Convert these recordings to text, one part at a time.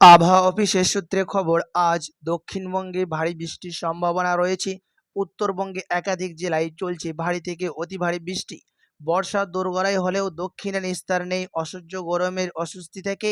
আবহাওয়া অফিসের সূত্রে খবর, আজ দক্ষিণবঙ্গে ভারী বৃষ্টির সম্ভাবনা রয়েছে। উত্তরবঙ্গে একাধিক জেলায় চলছে ভারী থেকে অতি ভারী বৃষ্টি। বর্ষার দোরগোড়ায় হলেও দক্ষিণে নিস্তার নেই। অসহ্য গরমের অস্বস্তি থেকে।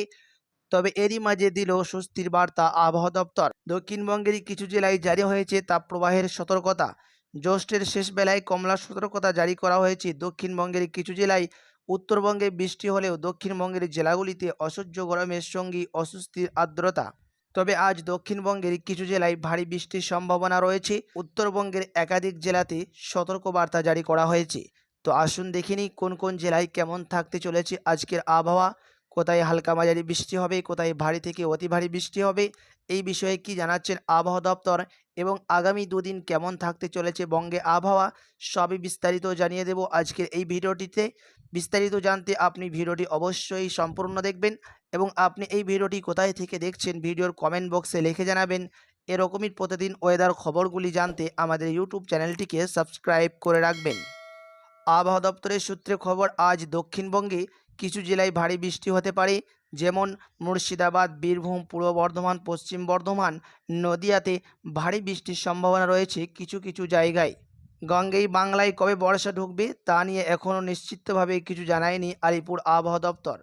তবে এরই মাঝে দিল স্বস্তির বার্তা আবহাওয়া দপ্তর। দক্ষিণবঙ্গের কিছু জেলায় জারি হয়েছে তাপপ্রবাহের সতর্কতা। জ্যৈষ্ঠের শেষ বেলায় কমলা সতর্কতা জারি করা হয়েছে। দক্ষিণবঙ্গের কিছু জেলায় উত্তরবঙ্গে বৃষ্টি হলেও দক্ষিণবঙ্গের জেলাগুলিতে অসহ্য গরমের সঙ্গী অস্বস্তির আর্দ্রতা। তবে আজ দক্ষিণবঙ্গের কিছু জেলায় ভারী বৃষ্টির সম্ভাবনা রয়েছে। উত্তরবঙ্গের একাধিক জেলাতে সতর্কবার্তা জারি করা হয়েছে। তো আসুন দেখিনি কোন কোন জেলায় কেমন থাকতে চলেছে আজকের আবহাওয়া। কোথায় হালকা মাঝারি বৃষ্টি হবে, কোথায় ভারী থেকে অতি ভারী বৃষ্টি হবে, এই বিষয়ে কি জানাচ্ছেন আবহাওয়া দপ্তর এবং আগামী দুদিন কেমন থাকতে চলেছে বঙ্গে আবহাওয়া, সবই বিস্তারিত জানিয়ে দেব আজকের এই ভিডিওটিতে। বিস্তারিত জানতে আপনি ভিডিওটি অবশ্যই সম্পূর্ণ দেখবেন এবং আপনি এই ভিডিওটি কোথায় থেকে দেখছেন ভিডিওর কমেন্ট বক্সে লিখে জানাবেন। এরকমই প্রতিদিন ওয়েদার খবরগুলি জানতে আমাদের ইউটিউব চ্যানেলটিকে সাবস্ক্রাইব করে রাখবেন। আবহাওয়া দপ্তরের সূত্রে খবর, আজ দক্ষিণবঙ্গে কিছু জেলায় ভারী বৃষ্টি হতে পারে, যেমন মুর্শিদাবাদ, বীরভূম, পূর্ব বর্ধমান, পশ্চিম বর্ধমান, নদিয়াতে ভারী বৃষ্টির সম্ভাবনা রয়েছে কিছু কিছু জায়গায়। গঙ্গেই বাংলায় কবে বর্ষা ঢুকবে তা নিয়ে এখনও নিশ্চিতভাবে কিছু জানায়নি আলিপুর আবহাওয়া দপ্তর।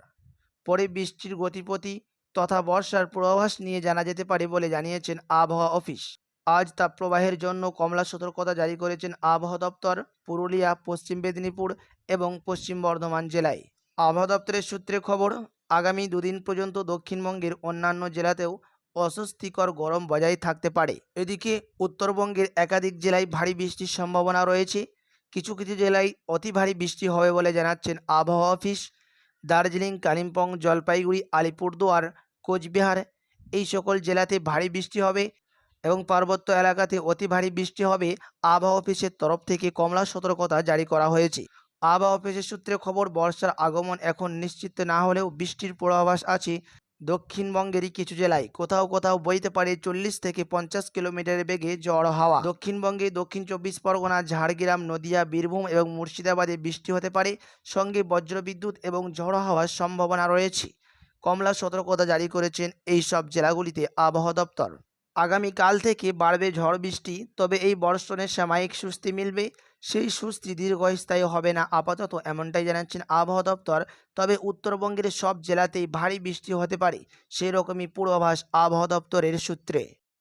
পরে বৃষ্টির গতিপতি তথা বর্ষার পূর্বাভাস নিয়ে জানা যেতে পারে বলে জানিয়েছেন আবহাওয়া অফিস। আজ তাপপ্রবাহের জন্য কমলা সতর্কতা জারি করেছেন আবহাওয়া দপ্তর, পুরুলিয়া, পশ্চিম মেদিনীপুর এবং পশ্চিম বর্ধমান জেলায়। আবহাওয়া দপ্তরের সূত্রে খবর, আগামী দুদিন পর্যন্ত দক্ষিণবঙ্গের অন্যান্য জেলাতেও অস্বস্তিকর গরম বজায় থাকতে পারে। এদিকে উত্তরবঙ্গের একাধিক জেলায় ভারী বৃষ্টির সম্ভাবনা রয়েছে। কিছু কিছু জেলায় অতি ভারী বৃষ্টি হবে বলে জানাচ্ছেন আবহাওয়া অফিস। দার্জিলিং, কালিম্পং, জলপাইগুড়ি, আলিপুরদুয়ার, কোচবিহার এই সকল জেলাতে ভারী বৃষ্টি হবে। এবং পার্বত্য এলাকাতে অতি ভারী বৃষ্টি হবে। আবহাওয়া অফিসের তরফ থেকে কমলা সতর্কতা জারি করা হয়েছে। আবহাওয়া অফিসের সূত্রে খবর, বর্ষার আগমন এখন নিশ্চিত না হলেও বৃষ্টির পূর্বাভাস আছে দক্ষিণবঙ্গেরই কিছু জেলায়। কোথাও কোথাও বইতে পারে চল্লিশ থেকে পঞ্চাশ কিলোমিটার বেগে ঝড় হাওয়া। দক্ষিণবঙ্গে দক্ষিণ চব্বিশ পরগনা, ঝাড়গ্রাম, নদিয়া, বীরভূম এবং মুর্শিদাবাদে বৃষ্টি হতে পারে। সঙ্গে বজ্রবিদ্যুৎ এবং ঝড়ো হওয়ার সম্ভাবনা রয়েছে। কমলা সতর্কতা জারি করেছেন এই সব জেলাগুলিতে আবহাওয়া দপ্তর। আগামীকাল থেকে বাড়বে ঝড় বৃষ্টি, তবে এই বর্ষণের সাময়িক সুস্থি মিলবে। সেই সুস্থি দীর্ঘস্থায়ী হবে না, আপাতত এমনটাই জানাচ্ছেন আবহাওয়া দপ্তর। তবে উত্তরবঙ্গের সব জেলাতেই ভারী বৃষ্টি হতে পারে, সেরকমই পূর্বাভাস আবহাওয়া দপ্তরের সূত্রে।